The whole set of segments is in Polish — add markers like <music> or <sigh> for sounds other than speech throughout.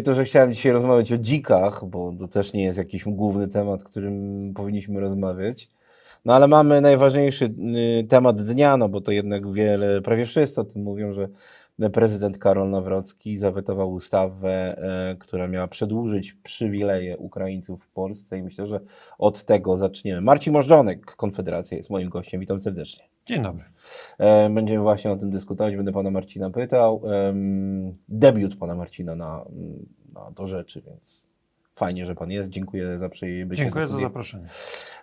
Nie to, że chciałem dzisiaj rozmawiać o dzikach, bo to też nie jest jakiś główny temat, którym powinniśmy rozmawiać. No ale mamy najważniejszy y, temat dnia, no bo to jednak wiele, prawie wszyscy o tym mówią, że prezydent Karol Nawrocki zawetował ustawę, e, która miała przedłużyć przywileje Ukraińców w Polsce i myślę, że od tego zaczniemy. Marcin Możdżonek, Konfederacja jest moim gościem, witam serdecznie. Dzień dobry. E, Będziemy właśnie o tym dyskutować, będę pana Marcina pytał. Debiut pana Marcina na, na do rzeczy, więc fajnie, że pan jest. Dziękuję za przybycie. Dziękuję za zaproszenie.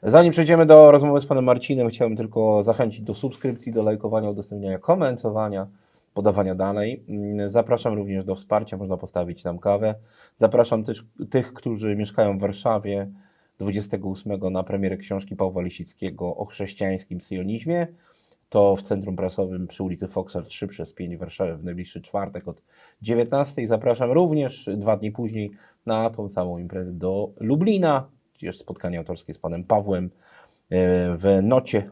Zanim przejdziemy do rozmowy z panem Marcinem, chciałbym tylko zachęcić do subskrypcji, do lajkowania, udostępniania, komentowania, podawania dalej. Mm, Zapraszam również do wsparcia, można postawić nam kawę. Zapraszam też tych, którzy mieszkają w Warszawie 28 na premierę książki Pawła Lisickiego o chrześcijańskim syjonizmie. To w Centrum Prasowym przy ulicy Foksal 3 przez 5 w Warszawie w najbliższy czwartek od 19. Zapraszam również dwa dni później na tą samą imprezę do Lublina, gdzie jest spotkanie autorskie z panem Pawłem e, w Nocie e,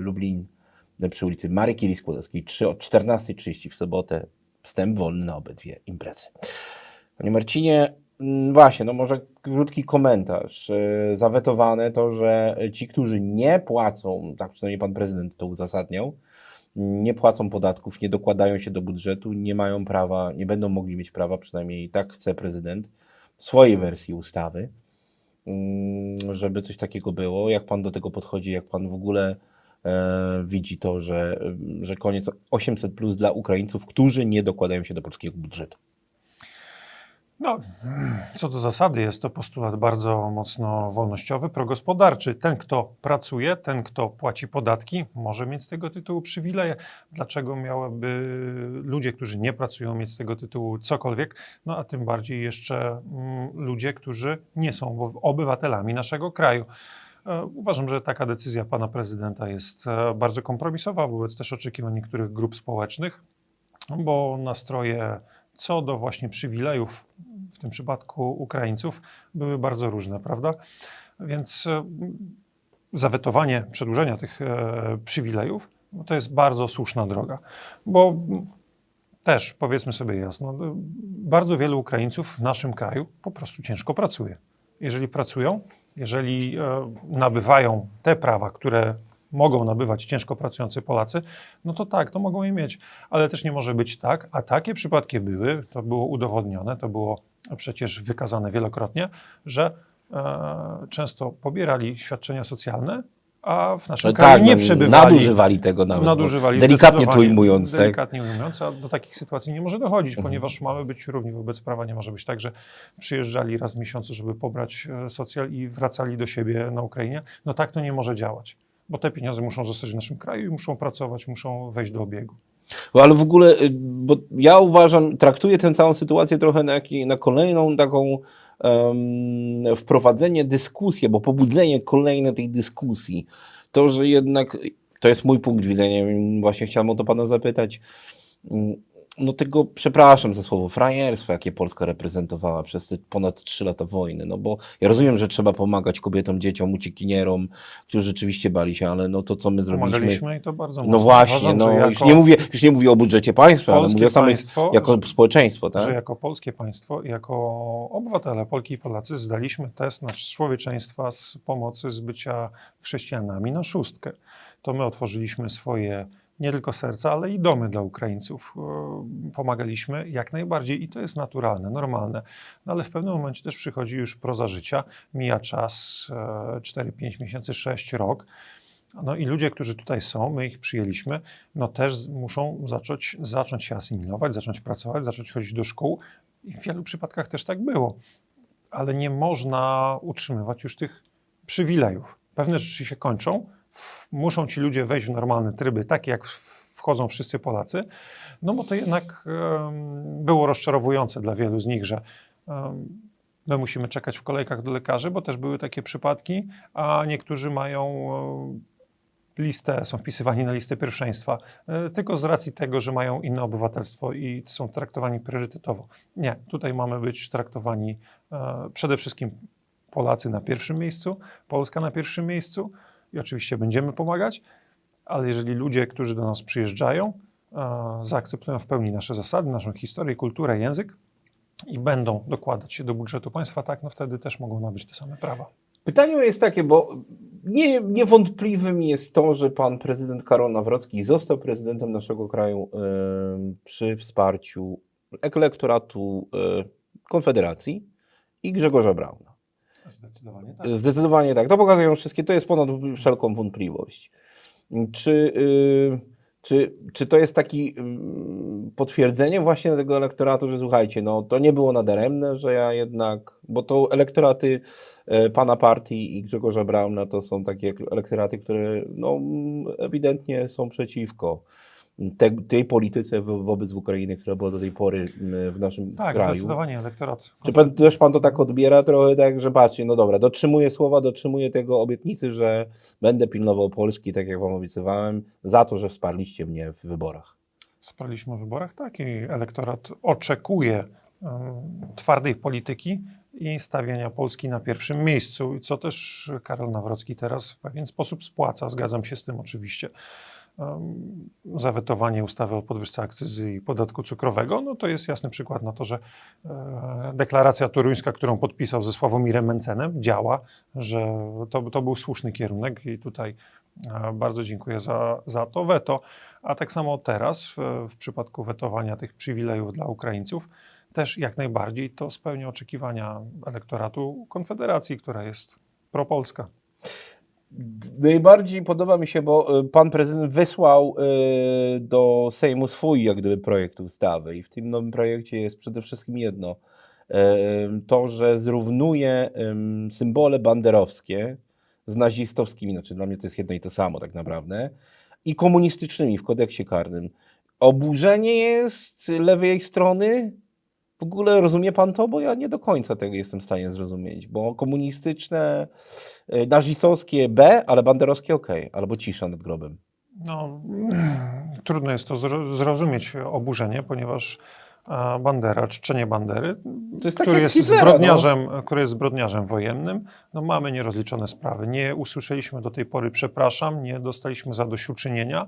Lublin przy ulicy Marii Curie Skłodowskiej 3 od 14.30 w sobotę. Wstęp wolny na obydwie imprezy. Panie Marcinie, mm, właśnie, no może krótki komentarz. E, Zawetowane to, że ci, którzy nie płacą, tak przynajmniej pan prezydent to uzasadniał, nie płacą podatków, nie dokładają się do budżetu, nie mają prawa, nie będą mogli mieć prawa, przynajmniej tak chce prezydent, swojej wersji ustawy, mm, żeby coś takiego było. Jak pan do tego podchodzi, jak pan w ogóle widzi to, że, że koniec 800 plus dla Ukraińców, którzy nie dokładają się do polskiego budżetu? No, co do zasady, jest to postulat bardzo mocno wolnościowy, progospodarczy. Ten, kto pracuje, ten, kto płaci podatki, może mieć z tego tytułu przywileje. Dlaczego miałyby ludzie, którzy nie pracują, mieć z tego tytułu cokolwiek? No, a tym bardziej jeszcze mm, ludzie, którzy nie są oby- obywatelami naszego kraju. E, Uważam, że taka decyzja pana prezydenta jest e, bardzo kompromisowa wobec też oczekiwań niektórych grup społecznych, bo nastroje co do właśnie przywilejów, w tym przypadku Ukraińców, były bardzo różne, prawda? Więc e, zawetowanie przedłużenia tych przywilejów no to jest bardzo słuszna droga, bo też powiedzmy sobie jasno, e, bardzo wielu Ukraińców w naszym kraju po prostu ciężko pracuje. Jeżeli pracują, jeżeli e, nabywają te prawa, które mogą nabywać ciężko pracujący Polacy, no to tak, to mogą je mieć. Ale też nie może być tak, a takie przypadki były, to było udowodnione, to było przecież wykazane wielokrotnie, że e, często pobierali świadczenia socjalne, a w naszym kraju nie no, przebywali. Nadużywali tego nawet. Nadużywali Delikatnie to ujmując, tak? Delikatnie ujmując, a do takich sytuacji nie może dochodzić, Mhm. ponieważ mamy być równi wobec prawa. Nie może być tak, że przyjeżdżali raz w miesiącu, żeby pobrać e, socjal i wracali do siebie na Ukrainie. No tak to nie może działać, bo te pieniądze muszą zostać w naszym kraju i muszą pracować, muszą wejść do obiegu. No, Ale w ogóle, y, bo ja uważam, traktuję tę całą sytuację trochę na, na kolejną taką em, wprowadzenie dyskusji, bo pobudzenie kolejne tej dyskusji. To, że jednak, to jest mój punkt widzenia, właśnie chciałem o to pana zapytać, no tego, przepraszam za słowo, frajerstwa, jakie Polska reprezentowała przez te ponad trzy lata wojny, no bo ja rozumiem, że trzeba pomagać kobietom, dzieciom, uciekinierom, którzy rzeczywiście bali się, ale no to, co my zrobiliśmy... Pomagaliśmy i to bardzo No mocno. właśnie, Uważam, no, że już, jako- nie mówię, już nie mówię o budżecie państwa, ale mówię o samej, państwo, jako społeczeństwo, że tak? jako polskie państwo, jako obywatele, Polki i Polacy, zdaliśmy test na człowieczeństwa z pomocy z bycia chrześcijanami na szóstkę. To my otworzyliśmy swoje nie tylko serca, ale i domy dla Ukraińców. E, Pomagaliśmy jak najbardziej i to jest naturalne, normalne. No ale w pewnym momencie też przychodzi już proza życia, mija czas, e, 4-5 miesięcy, 6 rok. No i ludzie, którzy tutaj są, my ich przyjęliśmy, no też muszą zacząć, zacząć się asymilować, zacząć pracować, zacząć chodzić do szkół. I w wielu przypadkach też tak było. Ale nie można utrzymywać już tych przywilejów. Pewne rzeczy się kończą, muszą ci ludzie wejść w normalne tryby, takie jak wchodzą wszyscy Polacy, no bo to jednak było rozczarowujące dla wielu z nich, że my musimy czekać w kolejkach do lekarzy, bo też były takie przypadki, a niektórzy mają listę, są wpisywani na listę pierwszeństwa, e, tylko z racji tego, że mają inne obywatelstwo i są traktowani priorytetowo. Nie, tutaj mamy być traktowani e, przede wszystkim Polacy na pierwszym miejscu, Polska na pierwszym miejscu i oczywiście będziemy pomagać, ale jeżeli ludzie, którzy do nas przyjeżdżają, e, zaakceptują w pełni nasze zasady, naszą historię, kulturę, język, i będą dokładać się do budżetu państwa, tak, no wtedy też mogą nabyć te same prawa. Pytanie jest takie, bo nie, niewątpliwym jest to, że pan prezydent Karol Nawrocki został prezydentem naszego kraju em, przy wsparciu elektoratu e, Konfederacji i Grzegorza Brauna. Zdecydowanie tak. Zdecydowanie tak. To pokazują wszystkie, to jest ponad wszelką wątpliwość. Czy, y, czy, czy to jest taki mm, potwierdzenie właśnie tego elektoratu, że słuchajcie, no to nie było nadaremne, że ja jednak, bo to elektoraty e, pana partii i Grzegorza Brauna to są takie elektoraty, które no, mm, ewidentnie są przeciwko te, tej polityce wo- wobec Ukrainy, która była do tej pory mm, w naszym Tak, kraju. zdecydowanie elektorat. Czy pan, też pan to tak odbiera trochę tak, że patrzcie, no dobra, dotrzymuję słowa, dotrzymuję tego obietnicy, że będę pilnował Polski, tak jak wam obiecywałem, za to, że wsparliście mnie w wyborach. Spraliśmy w wyborach, tak, i elektorat oczekuje em, twardej polityki i stawiania Polski na pierwszym miejscu, i co też Karol Nawrocki teraz w pewien sposób spłaca. Zgadzam się z tym oczywiście. Zawetowanie ustawy o podwyżce akcyzy i podatku cukrowego, no to jest jasny przykład na to, że e, deklaracja toruńska, którą podpisał ze Sławomirem Mencenem, działa, że to, to był słuszny kierunek i tutaj e, bardzo dziękuję za, za to weto. A tak samo teraz, w, w przypadku wetowania tych przywilejów dla Ukraińców, też jak najbardziej to spełnia oczekiwania elektoratu Konfederacji, która jest propolska. Najbardziej podoba mi się, bo y, pan prezydent wysłał y, do Sejmu swój jak gdyby projekt ustawy i w tym nowym projekcie jest przede wszystkim jedno, y, to, że zrównuje ym, symbole banderowskie z nazistowskimi, znaczy dla mnie to jest jedno i to samo tak naprawdę, i komunistycznymi w kodeksie karnym. Oburzenie jest lewej strony. W ogóle rozumie pan to? Bo ja nie do końca tego jestem w stanie zrozumieć, bo komunistyczne, y, nazistowskie B, ale banderowskie OK, albo cisza nad grobem. No, trudno jest to zro- zrozumieć oburzenie, ponieważ e, Bandera, czczenie Bandery, To jest tak który jak jest, Hitlera, zbrodniarzem, który jest zbrodniarzem wojennym, no mamy nierozliczone sprawy. Nie usłyszeliśmy do tej pory przepraszam, nie dostaliśmy zadośćuczynienia.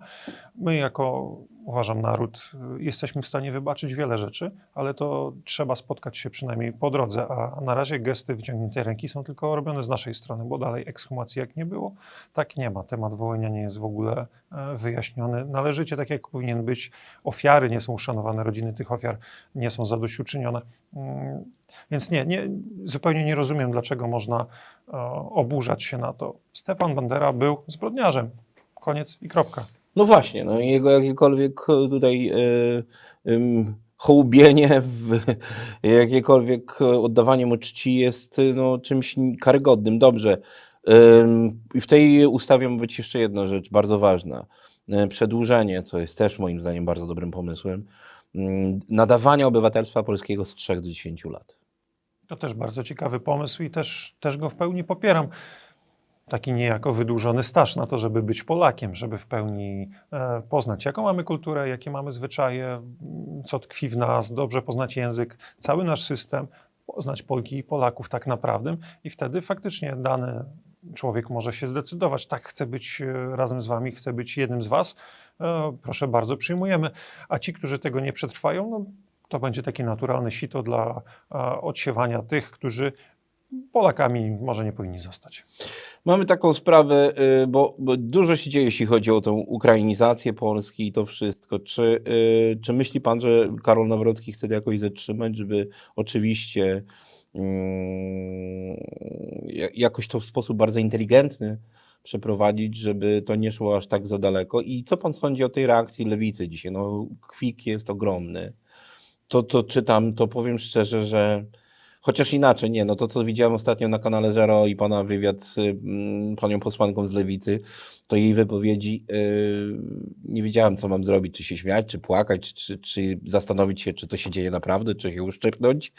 My jako, uważam, naród jesteśmy w stanie wybaczyć wiele rzeczy, ale to trzeba spotkać się przynajmniej po drodze, a na razie gesty wyciągniętej ręki są tylko robione z naszej strony, bo dalej ekshumacji jak nie było, tak nie ma. Temat wołynia nie jest w ogóle e, wyjaśniony. Należycie tak jak powinien być. Ofiary nie są uszanowane, rodziny tych ofiar nie są zadośćuczynione. Mm, Więc nie, nie, zupełnie nie rozumiem, dlaczego można e, oburzać się na to. Stepan Bandera był zbrodniarzem. Koniec i kropka. No właśnie, no jego jakiekolwiek e, tutaj y, hołubienie, jakiekolwiek e, oddawanie mu czci jest no, czymś karygodnym. Dobrze. I w tej ustawie ma być jeszcze jedna rzecz bardzo ważna. Przedłużenie, co jest też moim zdaniem bardzo dobrym pomysłem, nadawania obywatelstwa polskiego z 3 do 10 lat. To też bardzo ciekawy pomysł i też, też go w pełni popieram. Taki niejako wydłużony staż na to, żeby być Polakiem, żeby w pełni e, poznać, jaką mamy kulturę, jakie mamy zwyczaje, co tkwi w nas, dobrze poznać język, cały nasz system, poznać Polki i Polaków tak naprawdę i wtedy faktycznie dany człowiek może się zdecydować, tak, chcę być e, razem z wami, chcę być jednym z was, e, proszę bardzo, przyjmujemy. A ci, którzy tego nie przetrwają, no, to będzie takie naturalne sito dla odsiewania tych, którzy Polakami może nie powinni zostać. Mamy taką sprawę, y, bo, bo dużo się dzieje, jeśli chodzi o tą ukrainizację Polski i to wszystko. Czy, y, czy myśli pan, że Karol Nawrocki chce jakoś zatrzymać, żeby oczywiście mm, ja- jakoś to w sposób bardzo inteligentny przeprowadzić, żeby to nie szło aż tak za daleko? I co pan sądzi o tej reakcji lewicy dzisiaj? No, kwik jest ogromny. To, co czytam, to powiem szczerze, że Chociaż inaczej, nie, no to co widziałem ostatnio na kanale Zero i pana wywiad z mm, panią posłanką z Lewicy, to jej wypowiedzi, yy, nie wiedziałem co mam zrobić, czy się śmiać, czy płakać, czy, czy zastanowić się, czy to się dzieje naprawdę, czy się uszczypnąć.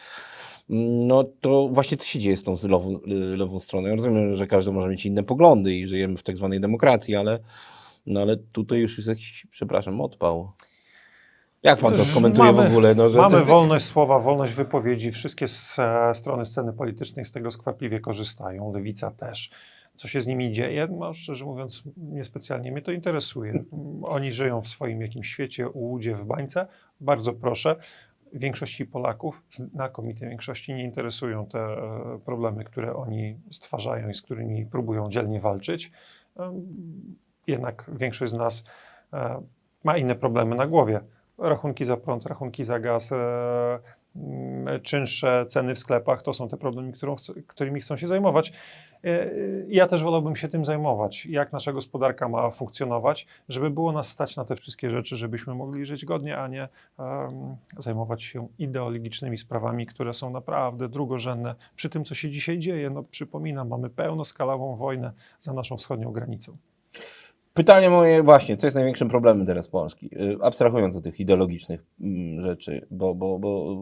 No to właśnie co się dzieje z tą lewą, y, lewą stroną? Ja rozumiem, że każdy może mieć inne poglądy i żyjemy w tak zwanej demokracji, ale, no ale tutaj już jest jakiś, przepraszam, odpał. Jak pan to skomentuje w mamy- ogóle? No, że Mamy wolność słowa, wolność wypowiedzi. Wszystkie strony sceny politycznej z tego skwapliwie korzystają. Lewica też. Co się z nimi dzieje? No, szczerze mówiąc, niespecjalnie mnie to interesuje. Oni żyją w swoim jakimś świecie, ułudzie, w bańce. Bardzo proszę. większości Polaków, znakomitej większości, nie interesują te e, problemy, które oni stwarzają i z którymi próbują dzielnie walczyć. Jednak większość z nas e, ma inne problemy na głowie. Rachunki za prąd, rachunki za gaz, e, mm, czynsze, ceny w sklepach to są te problemy, którymi chcą się zajmować. E, Ja też wolałbym się tym zajmować, jak nasza gospodarka ma funkcjonować, żeby było nas stać na te wszystkie rzeczy, żebyśmy mogli żyć godnie, a nie em, zajmować się ideologicznymi sprawami, które są naprawdę drugorzędne. Przy tym, co się dzisiaj dzieje, no przypominam, mamy pełnoskalową wojnę za naszą wschodnią granicą. Pytanie moje właśnie, co jest największym problemem teraz Polski? Y, Abstrahując od tych ideologicznych mm, rzeczy, bo, bo, bo,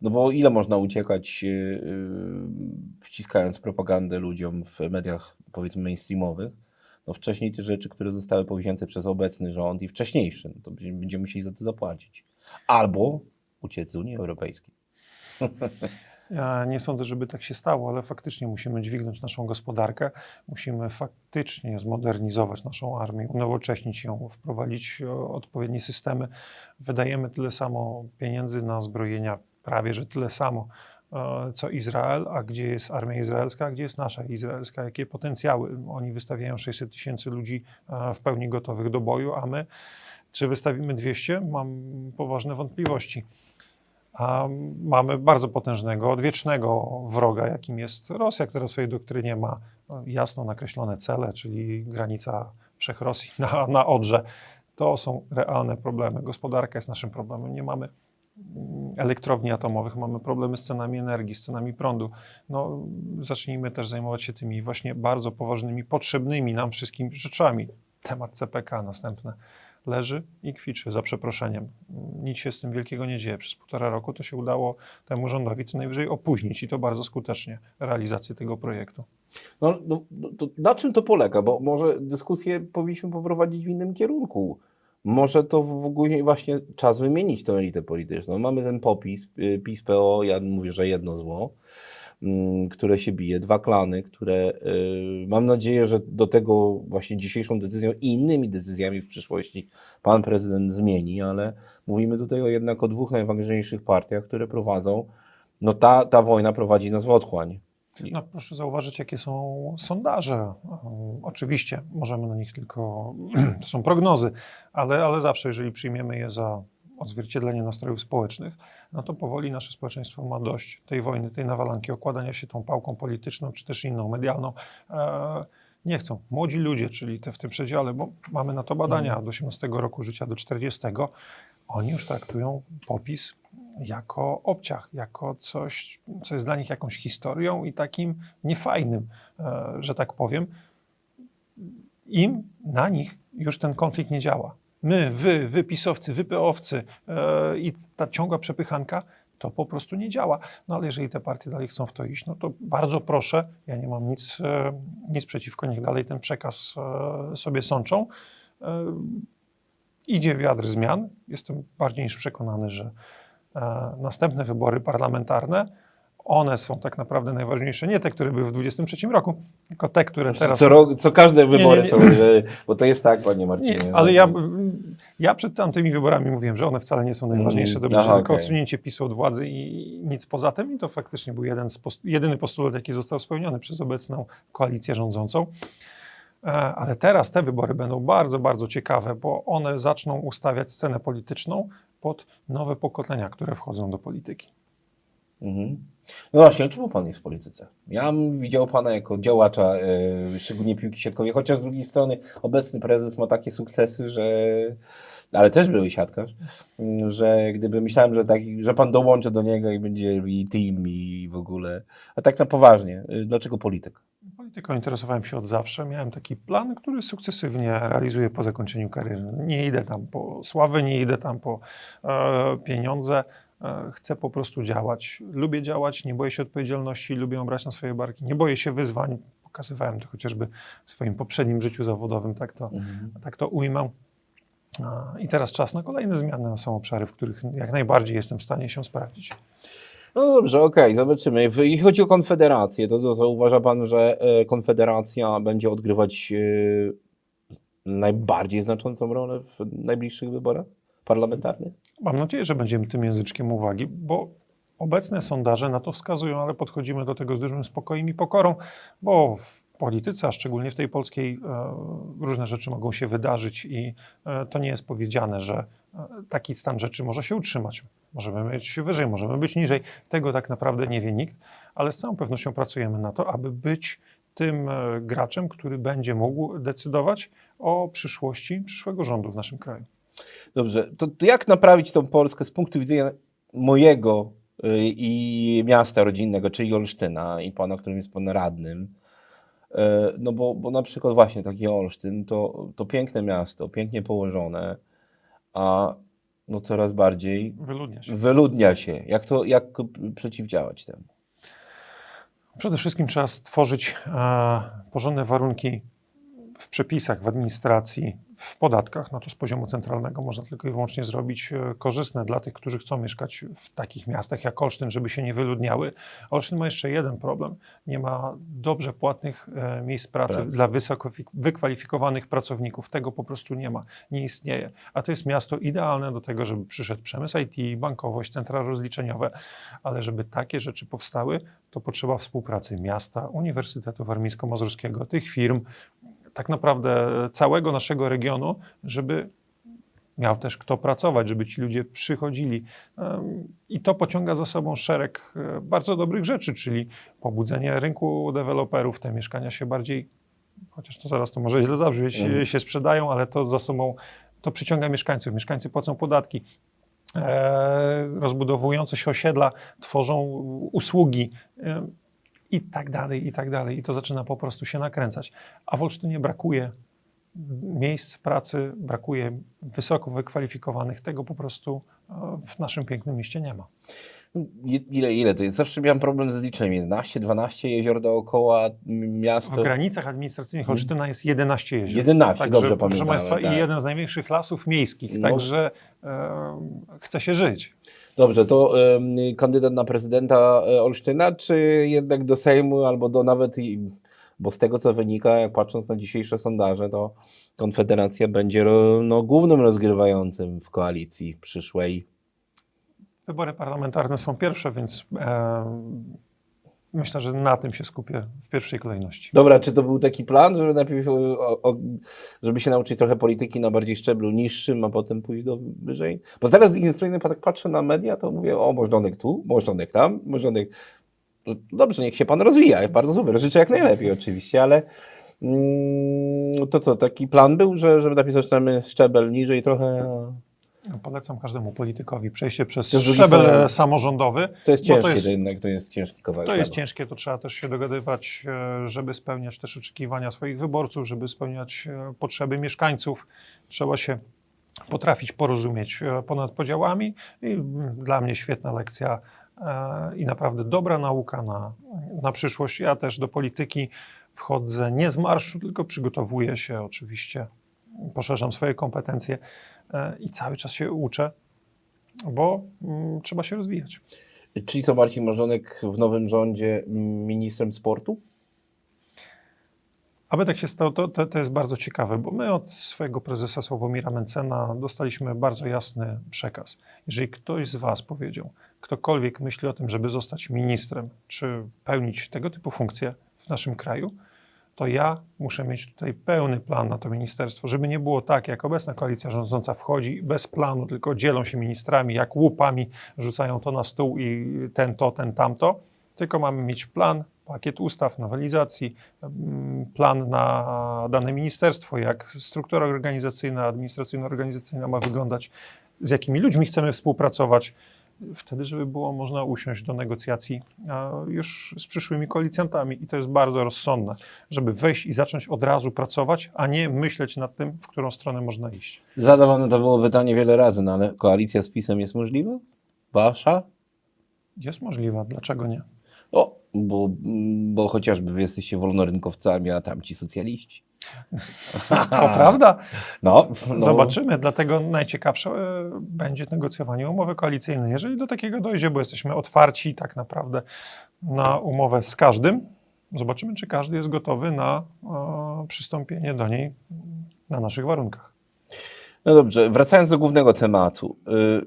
no bo ile można uciekać y, y, wciskając propagandę ludziom w mediach powiedzmy mainstreamowych? No wcześniej te rzeczy, które zostały powzięte przez obecny rząd i wcześniejszy, no to będziemy będziemy musieli za to zapłacić. Albo uciec z Unii Europejskiej. <laughs> Nie sądzę, żeby tak się stało, ale faktycznie musimy dźwignąć naszą gospodarkę, musimy faktycznie zmodernizować naszą armię, unowocześnić ją, wprowadzić e, odpowiednie systemy. Wydajemy tyle samo pieniędzy na zbrojenia, prawie że tyle samo, e, co Izrael, a gdzie jest armia izraelska, a gdzie jest nasza izraelska, jakie potencjały. Oni wystawiają 600 tysięcy ludzi e, w pełni gotowych do boju, a my, czy wystawimy 200? Mam poważne wątpliwości a mamy bardzo potężnego, odwiecznego wroga, jakim jest Rosja, która w swojej doktrynie ma no, jasno nakreślone cele, czyli granica Wszechrosji na, na Odrze. To są realne problemy. Gospodarka jest naszym problemem. Nie mamy mm, elektrowni atomowych, mamy problemy z cenami energii, z cenami prądu. No, zacznijmy też zajmować się tymi właśnie bardzo poważnymi, potrzebnymi nam wszystkim rzeczami. Temat CPK następne leży i kwiczy, za przeproszeniem. Nic się z tym wielkiego nie dzieje. Przez półtora roku to się udało temu rządowi co najwyżej opóźnić i to bardzo skutecznie realizację tego projektu. No, no, no to na czym to polega? Bo może dyskusję powinniśmy poprowadzić w innym kierunku. Może to w ogóle właśnie czas wymienić tę elitę polityczną. Mamy ten popis, y, PiS, PO, ja mówię, że jedno zło, które się bije, dwa klany, które y, mam nadzieję, że do tego właśnie dzisiejszą decyzją i innymi decyzjami w przyszłości pan prezydent zmieni, ale mówimy tutaj o jednak o dwóch najważniejszych partiach, które prowadzą, no ta, ta wojna prowadzi nas w otchłań. No, proszę zauważyć, jakie są sondaże. Um, oczywiście możemy na nich tylko, <clears throat> to są prognozy, ale, ale zawsze, jeżeli przyjmiemy je za odzwierciedlenie nastrojów społecznych, no to powoli nasze społeczeństwo ma dość tej wojny, tej nawalanki, okładania się tą pałką polityczną, czy też inną, medialną. E, nie chcą. Młodzi ludzie, czyli te w tym przedziale, bo mamy na to badania od 18 roku życia do 40, oni już traktują popis jako obciach, jako coś, co jest dla nich jakąś historią i takim niefajnym, e, że tak powiem. Im na nich już ten konflikt nie działa. My, wy, wy pisowcy, wy peowcy e, i ta ciągła przepychanka, to po prostu nie działa. No ale jeżeli te partie dalej chcą w to iść, no to bardzo proszę, ja nie mam nic, e, nic przeciwko, niech dalej ten przekaz e, sobie sączą. Idzie wiatr zmian. Jestem bardziej niż przekonany, że następne wybory parlamentarne, one są tak naprawdę najważniejsze. Nie te, które były w 2023 roku, tylko te, które teraz. Co, rok, co każde wybory nie, są, że, bo to jest tak, panie Marcinie. Nie, ale ja, ja przed tamtymi wyborami mówiłem, że one wcale nie są najważniejsze. Mm, będzie aha, tylko okej. odsunięcie PiSu od władzy i nic poza tym. I to faktycznie był jeden z post- jedyny postulat, jaki został spełniony przez obecną koalicję rządzącą. E, Ale teraz te wybory będą bardzo, bardzo ciekawe, bo one zaczną ustawiać scenę polityczną pod nowe pokolenia, które wchodzą do polityki. Mhm. No właśnie, czemu pan jest w polityce? Ja widział pana jako działacza, e, szczególnie piłki siatkowej, chociaż z drugiej strony obecny prezes ma takie sukcesy, że. Ale też były siatkarz, m, że gdyby myślałem, że, tak, że pan dołączy do niego i będzie i team i w ogóle. A tak na poważnie, e, dlaczego polityka? Polityką interesowałem się od zawsze. Miałem taki plan, który sukcesywnie realizuję po zakończeniu kariery. Nie idę tam po sławę, nie idę tam po e, pieniądze. E, chcę po prostu działać. Lubię działać, nie boję się odpowiedzialności, lubię brać na swoje barki. Nie boję się wyzwań. Pokazywałem to chociażby w swoim poprzednim życiu zawodowym, tak to, tak to ujmę. E, I teraz czas na kolejne zmiany. Są obszary, w których jak najbardziej jestem w stanie się sprawdzić. No dobrze, okej, zobaczymy. W- Jeśli chodzi o Konfederację, to, to, to uważa Pan, że e, Konfederacja będzie odgrywać najbardziej znaczącą rolę w najbliższych wyborach? Parlamentarnych? Mam nadzieję, że będziemy tym języczkiem uwagi, bo obecne sondaże na to wskazują, ale podchodzimy do tego z dużym spokojem i pokorą, bo w polityce, a szczególnie w tej polskiej, e, różne rzeczy mogą się wydarzyć i e, to nie jest powiedziane, że e, taki stan rzeczy może się utrzymać. Możemy być wyżej, możemy być niżej. Tego tak naprawdę nie wie nikt, ale z całą pewnością pracujemy na to, aby być tym graczem, który będzie mógł decydować o przyszłości przyszłego rządu w naszym kraju. Dobrze, to, to jak naprawić tą Polskę z punktu widzenia mojego y, i miasta rodzinnego, czyli Olsztyna i pana, którym jest pan radnym? E, No bo, bo na przykład właśnie taki Olsztyn to, to piękne miasto, pięknie położone, a no coraz bardziej Wyludnia się. wyludnia się. Jak to, jak przeciwdziałać temu? Przede wszystkim trzeba stworzyć e, porządne warunki w przepisach, w administracji, w podatkach. No to z poziomu centralnego można tylko i wyłącznie zrobić e, korzystne dla tych, którzy chcą mieszkać w takich miastach jak Olsztyn, żeby się nie wyludniały. Olsztyn ma jeszcze jeden problem. Nie ma dobrze płatnych e, miejsc pracy Pracy. dla wysoko wykwalifikowanych pracowników. Tego po prostu nie ma, nie istnieje. A to jest miasto idealne do tego, żeby przyszedł przemysł IT, bankowość, centra rozliczeniowe, ale żeby takie rzeczy powstały, to potrzeba współpracy miasta, Uniwersytetu Warmińsko-Mazurskiego, tych firm, tak naprawdę całego naszego regionu, żeby miał też kto pracować, żeby ci ludzie przychodzili. I to pociąga za sobą szereg e, bardzo dobrych rzeczy, czyli pobudzenie rynku deweloperów, te mieszkania się bardziej, chociaż to zaraz to może źle zabrzmieć, Mhm. się sprzedają, ale to za sobą, to przyciąga mieszkańców. Mieszkańcy płacą podatki. E, rozbudowujące się osiedla tworzą usługi e, i tak dalej, i tak dalej. I to zaczyna po prostu się nakręcać. A w Olsztynie brakuje miejsc pracy, brakuje wysoko wykwalifikowanych. Tego po prostu e, w naszym pięknym mieście nie ma. Ile, ile to jest? Zawsze miałem problem z liczeniem. 11, 12 jezior dookoła miasta. W granicach administracyjnych Olsztyna jest 11 jezior. 11, dobrze Proszę pamiętałem, Państwa, tak. i jeden z największych lasów miejskich, No. także e, chce się żyć. Dobrze, to em, kandydat na prezydenta e, Olsztyna, czy jednak do Sejmu, albo do nawet, bo z tego co wynika, jak patrząc na dzisiejsze sondaże, to Konfederacja będzie no, głównym rozgrywającym w koalicji przyszłej. Wybory parlamentarne są pierwsze, więc myślę, że na tym się skupię w pierwszej kolejności. Dobra, czy to był taki plan, żeby najpierw, o, o, żeby się nauczyć trochę polityki na bardziej szczeblu niższym, a potem pójść do wyżej? Bo teraz z strony tak patrzę na media, to mówię, o, możdonek tu, możdonek tam, możdonek... No, dobrze, niech się pan rozwija, bardzo super, życzę jak najlepiej oczywiście, ale mm, to co, taki plan był, że, żeby najpierw zaczynamy szczebel niżej trochę, Polecam każdemu politykowi przejście przez To szczebel samorządowy. to jest to ciężkie, to, jest- jednak to jest ciężki kawałek. To jest ciężkie, to trzeba też się dogadywać, e, żeby spełniać też oczekiwania swoich wyborców, żeby spełniać e, potrzeby mieszkańców. Trzeba się potrafić porozumieć e, ponad podziałami i mm, dla mnie świetna lekcja i naprawdę dobra nauka na, na przyszłość. Ja też do polityki wchodzę nie z marszu, tylko przygotowuję się oczywiście, poszerzam swoje kompetencje i cały czas się uczę, bo mm, trzeba się rozwijać. Czyli co, Marcin Możdonek w nowym rządzie mm, ministrem sportu? Aby tak się stało, to, to, to jest bardzo ciekawe, bo my od swojego prezesa Sławomira Mencena dostaliśmy bardzo jasny przekaz. Jeżeli ktoś z Was powiedział, ktokolwiek myśli o tym, żeby zostać ministrem, czy pełnić tego typu funkcje w naszym kraju, to ja muszę mieć tutaj pełny plan na to ministerstwo, żeby nie było tak, jak obecna koalicja rządząca wchodzi bez planu, tylko dzielą się ministrami, jak łupami rzucają to na stół i ten to, ten tamto, tylko mamy mieć plan, pakiet ustaw, nowelizacji, mm, plan na dane ministerstwo, jak struktura organizacyjna, administracyjno-organizacyjna ma wyglądać, z jakimi ludźmi chcemy współpracować, wtedy, żeby było można usiąść do negocjacji już z przyszłymi koalicjantami. I to jest bardzo rozsądne, żeby wejść i zacząć od razu pracować, a nie myśleć nad tym, w którą stronę można iść. Zadawane to było pytanie wiele razy, no ale koalicja z PiSem jest możliwa? Wasza? Jest możliwa, dlaczego nie? O, bo, bo chociażby wy jesteście wolnorynkowcami, a tamci socjaliści. <laughs> To prawda? No, no. Zobaczymy, dlatego najciekawsze e, będzie negocjowanie umowy koalicyjnej. Jeżeli do takiego dojdzie, bo jesteśmy otwarci tak naprawdę na umowę z każdym, zobaczymy, czy każdy jest gotowy na e, przystąpienie do niej na naszych warunkach. No dobrze, wracając do głównego tematu. y,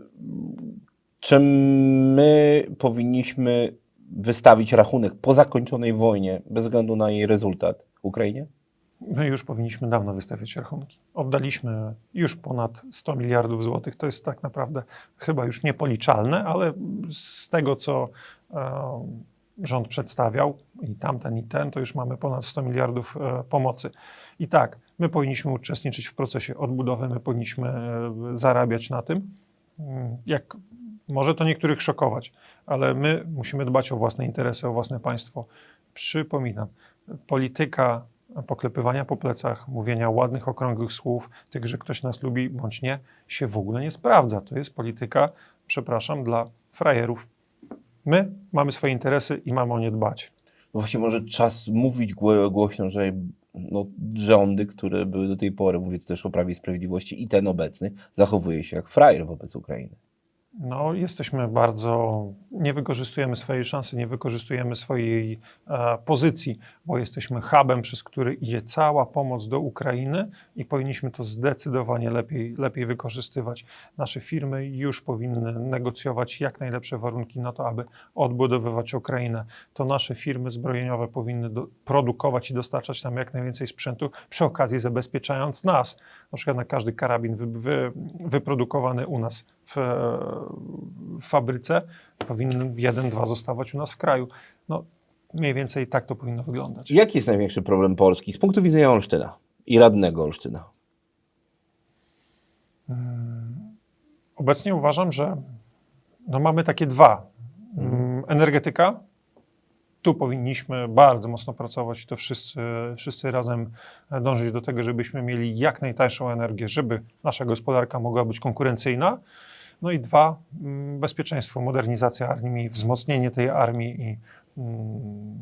Czy my powinniśmy wystawić rachunek po zakończonej wojnie, bez względu na jej rezultat, Ukrainie? My już powinniśmy dawno wystawiać rachunki. Oddaliśmy już ponad 100 miliardów złotych. To jest tak naprawdę chyba już niepoliczalne, ale z tego, co rząd przedstawiał, i tamten, i ten, to już mamy ponad 100 miliardów e, pomocy. I tak, my powinniśmy uczestniczyć w procesie odbudowy, my powinniśmy e, zarabiać na tym. Mm, Jak może to niektórych szokować, ale my musimy dbać o własne interesy, o własne państwo. Przypominam, polityka poklepywania po plecach, mówienia ładnych, okrągłych słów, tych, że ktoś nas lubi bądź nie, się w ogóle nie sprawdza. To jest polityka, przepraszam, dla frajerów. My mamy swoje interesy i mamy o nie dbać. No Właśnie może czas mówić gło- głośno, że no, rządy, które były do tej pory, mówię tu też o Prawie i Sprawiedliwości i ten obecny, zachowuje się jak frajer wobec Ukrainy. No, jesteśmy bardzo, nie wykorzystujemy swojej szansy, nie wykorzystujemy swojej e, pozycji, bo jesteśmy hubem, przez który idzie cała pomoc do Ukrainy i powinniśmy to zdecydowanie lepiej, lepiej wykorzystywać. Nasze firmy już powinny negocjować jak najlepsze warunki na to, aby odbudowywać Ukrainę. To nasze firmy zbrojeniowe powinny do, produkować i dostarczać nam jak najwięcej sprzętu, przy okazji zabezpieczając nas. Na przykład na każdy karabin wy, wy, wyprodukowany u nas w, w fabryce powinny jeden, dwa zostawać u nas w kraju. No, mniej więcej tak to powinno wyglądać. Jaki jest największy problem Polski z punktu widzenia Olsztyna i radnego Olsztyna? Obecnie uważam, że no mamy takie dwa. Mm, Energetyka. Tu powinniśmy bardzo mocno pracować i to wszyscy, wszyscy razem dążyć do tego, żebyśmy mieli jak najtańszą energię, żeby nasza gospodarka mogła być konkurencyjna. No i dwa, mm, bezpieczeństwo, modernizacja armii, wzmocnienie tej armii i mm,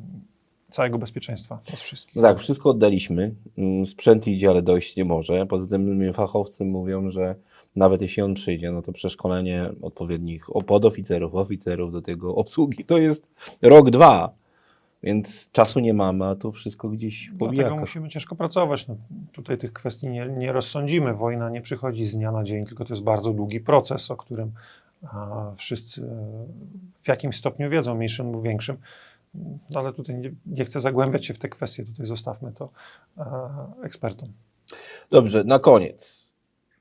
całego bezpieczeństwa nas wszystkich. No tak, wszystko oddaliśmy. Mm, Sprzęt idzie, ale dojść nie może. Poza tym fachowcy mówią, że nawet jeśli on przyjdzie, no to przeszkolenie odpowiednich podoficerów, oficerów do tego obsługi to jest rok, dwa. Więc czasu nie mamy, a tu wszystko gdzieś Dlatego pobijaka. musimy ciężko pracować. No, tutaj tych kwestii nie, nie rozsądzimy. Wojna nie przychodzi z dnia na dzień, tylko to jest bardzo długi proces, o którym a, wszyscy w jakimś stopniu wiedzą, mniejszym lub większym. No, Ale tutaj nie, nie chcę zagłębiać się w te kwestie, tutaj zostawmy to e, ekspertom. Dobrze, na koniec.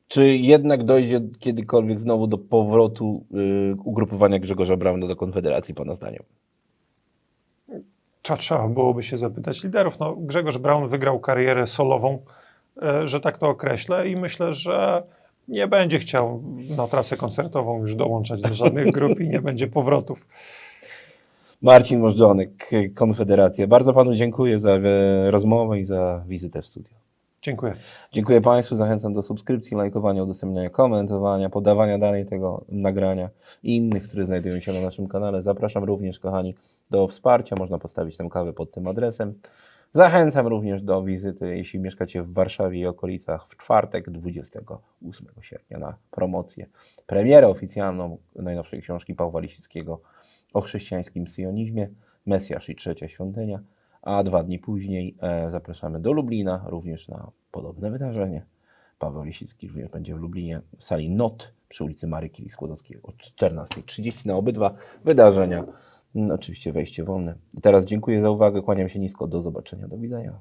Czy jednak dojdzie kiedykolwiek znowu do powrotu y, ugrupowania Grzegorza Brauna do Konfederacji, Pana zdaniem? To trzeba byłoby się zapytać liderów. No, Grzegorz Braun wygrał karierę solową, e, że tak to określę, i myślę, że nie będzie chciał na trasę koncertową już dołączać do żadnych grup i nie będzie powrotów. Marcin Możdżonek, Konfederacja. Bardzo Panu dziękuję za e, rozmowę i za wizytę w studiu. Dziękuję. Dziękuję Państwu, zachęcam do subskrypcji, lajkowania, udostępniania, komentowania, podawania dalej tego nagrania i innych, które znajdują się na naszym kanale. Zapraszam również, kochani, do wsparcia. Można postawić tam kawę pod tym adresem. Zachęcam również do wizyty, jeśli mieszkacie w Warszawie i okolicach, w czwartek 28 sierpnia na promocję, premierę oficjalną najnowszej książki Pawła Lisickiego o chrześcijańskim sionizmie, Mesjasz i Trzecia Świątynia, a dwa dni później e, zapraszamy do Lublina, również na podobne wydarzenie. Paweł Lisicki również będzie w Lublinie, w sali NOT przy ulicy Maryki Skłodowskiej o 14.30 na obydwa wydarzenia. Mm, Oczywiście wejście wolne. I teraz dziękuję za uwagę, kłaniam się nisko, do zobaczenia, do widzenia.